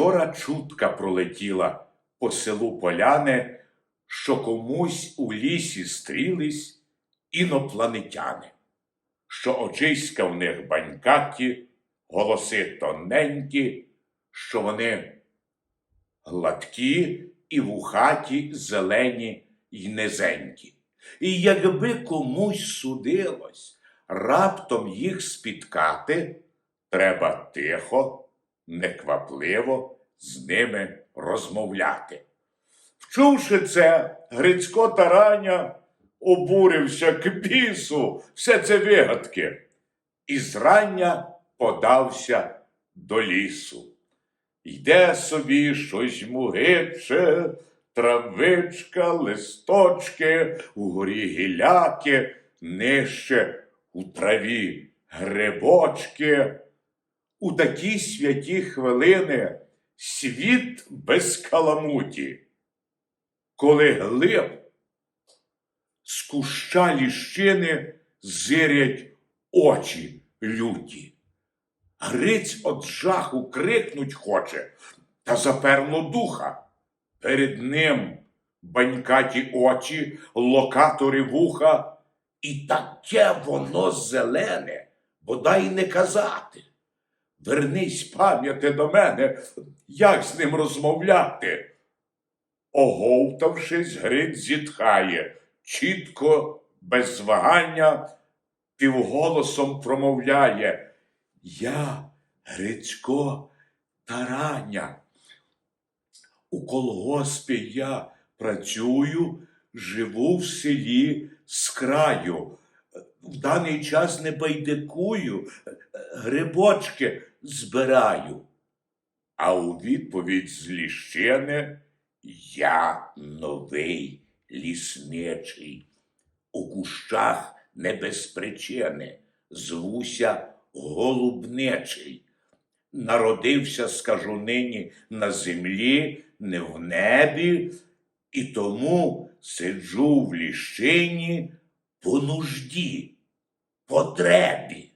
Вчора чутка пролетіла по селу поляни, що комусь у лісі стрілись інопланетяни, що очиська в них банькаті, голоси тоненькі, що вони гладкі і вухаті, зелені й низенькі. І якби комусь судилось раптом їх спіткати, треба тихо, неквапливо з ними розмовляти. Вчувши це, Грицько Тараня обурився к бісу, все це вигадки, і зрання подався до лісу. Йде собі щось мугиче, травичка, листочки, угорі гіляки, нижче у траві грибочки. У такі святі хвилини світ без каламуті, коли глиб з куща ліщини зирять очі люті. Гриць от жаху крикнуть хоче, та заперло духа. Перед ним банькаті очі, локатори вуха, і таке воно зелене, бодай не казати. Вернись, пам'яте до мене, як з ним розмовляти. Оговтавшись, Гриць зітхає, чітко, без вагання, півголосом промовляє. Я, Грицько Тараня. У колгоспі я працюю, живу в селі з краю. В даний час не байдикую, грибочки збираю. А у відповідь з ліщини я новий лісничий. У кущах не без причини звуся голубничий. Народився, скажу нині, на землі, не в небі, і тому сиджу в ліщині по нужді, потребі.